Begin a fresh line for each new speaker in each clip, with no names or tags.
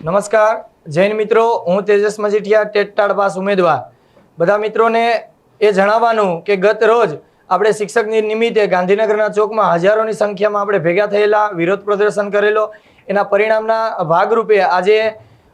નમસ્કાર, જૈન મિત્રો, હું તેજસ મજીઠિયા ટેટટાળ પાસ ઉમેદવાર. બધા મિત્રોને એ જણાવવાનું કે ગત રોજ આપણે શિક્ષકની નિમિત્તે ગાંધીનગરના ચોકમાં હજારોની સંખ્યામાં આપણે ભેગા થયેલા, વિરોધ પ્રદર્શન કરેલો. એના પરિણામના ભાગરૂપે આજે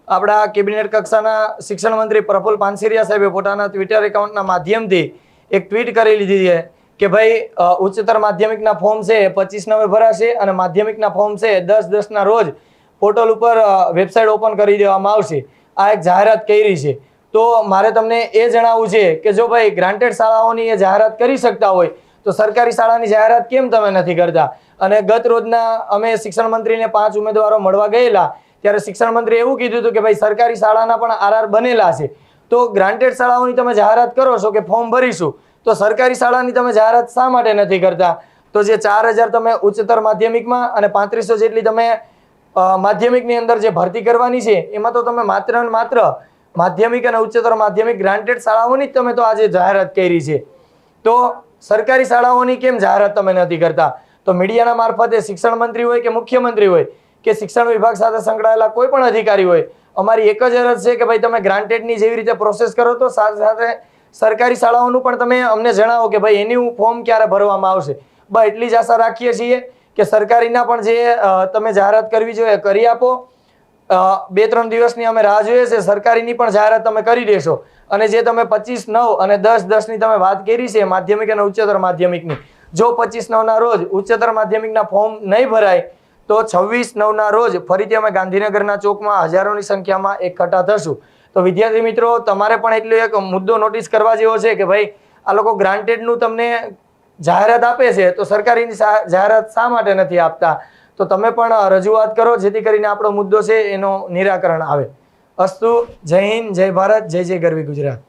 આપણા કેબિનેટ કક્ષાના શિક્ષણ મંત્રી પ્રફુલ પાનસેરિયા સાહેબે પોતાના ટ્વિટર એકાઉન્ટના માધ્યમથી એક ટ્વીટ કરી લીધી છે કે ભાઈ ઉચ્ચતર માધ્યમિકના ફોર્મ છે એ પચીસ નવે ભરાશે અને માધ્યમિકના ફોર્મ છે દસ દસના રોજ પોર્ટલ ઉપર વેબસાઇટ ઓપન કરી દેવામાં આવશે. આ એક જાહેરાત કરી છે. તો મારે તમને એ જણાવવું છે કે જો ભાઈ ગ્રાન્ટેડ શાળાઓની એ જાહેરાત કરી શકતા હોય, તો સરકારી શાળાની જાહેરાત કેમ તમે નથી કરતા? અને ગત રોજના અમે શિક્ષણ મંત્રીને પાંચ ઉમેદવારો મળવા ગયેલા, ત્યારે શિક્ષણ મંત્રી એવું કીધું હતું કે ભાઈ સરકારી શાળાના પણ આરઆર બનેલા છે. તો ગ્રાન્ટેડ શાળાઓની તમે જાહેરાત કરો છો કે ફોર્મ ભરીશું, તો સરકારી શાળાની તમે જાહેરાત શા માટે નથી કરતા? તો જે ચાર તમે ઉચ્ચતર માધ્યમિકમાં અને પાંત્રીસો જેટલી તમે માધ્યમિકની અંદર જે ભરતી કરવાની છે, એમાં તો તમે માત્ર ને માત્ર માધ્યમિક અને ઉચ્ચતર માધ્યમિક ગ્રાન્ટેડ શાળાઓની જ તમે તો આજે જાહેરાત કરી છે. તો સરકારી શાળાઓની કેમ જાહેરાત તમે નથી કરતા? તો મીડિયાના મારફતે શિક્ષણ મંત્રી હોય કે મુખ્યમંત્રી હોય કે શિક્ષણ વિભાગ સાથે સંકળાયેલા કોઈ પણ અધિકારી હોય, અમારી એક જ અરજ છે કે ભાઈ તમે ગ્રાન્ટેડની જેવી રીતે પ્રોસેસ કરો તો સાથે સાથે સરકારી શાળાઓનું પણ તમે અમને જણાવો કે ભાઈ એની ફોર્મ ક્યારે ભરવામાં આવશે. બસ એટલી જ આશા રાખીએ છીએ. કે સરકારીના પણ જે તમે જાહેરાત કરવી જોઈએ કરી આપો. બે ત્રણ દિવસની અમે રાહ જોઈએ છે, સરકારીની પણ જાહેરાત તમે કરી દેશો. અને જે તમે પચીસ નવ અને દસ દસની તમે વાત કરી છે, માધ્યમિક અને ઉચ્ચતર માધ્યમિકની. જો પચીસ નવના રોજ ઉચ્ચતર માધ્યમિકના ફોર્મ નહીં ભરાય, તો છવ્વીસ નવના રોજ ફરીથી અમે ગાંધીનગરના ચોકમાં હજારોની સંખ્યામાં એકઠા થશું. તો વિદ્યાર્થી મિત્રો, તમારે પણ એટલો એક મુદ્દો નોટિસ કરવા જેવો છે કે ભાઈ, આ લોકો ગ્રાન્ટેડનું તમને જાહેરાત આપે છે, તો સરકારીની જાહેરાત શા માટે નથી આપતા? તો તમે પણ રજૂઆત કરો, જેથી કરીને આપણો મુદ્દો છે, એનો નિરાકરણ આવે. અસ્તુ, જય હિન્દ, જય ભારત, જય જય ગરવી ગુજરાત.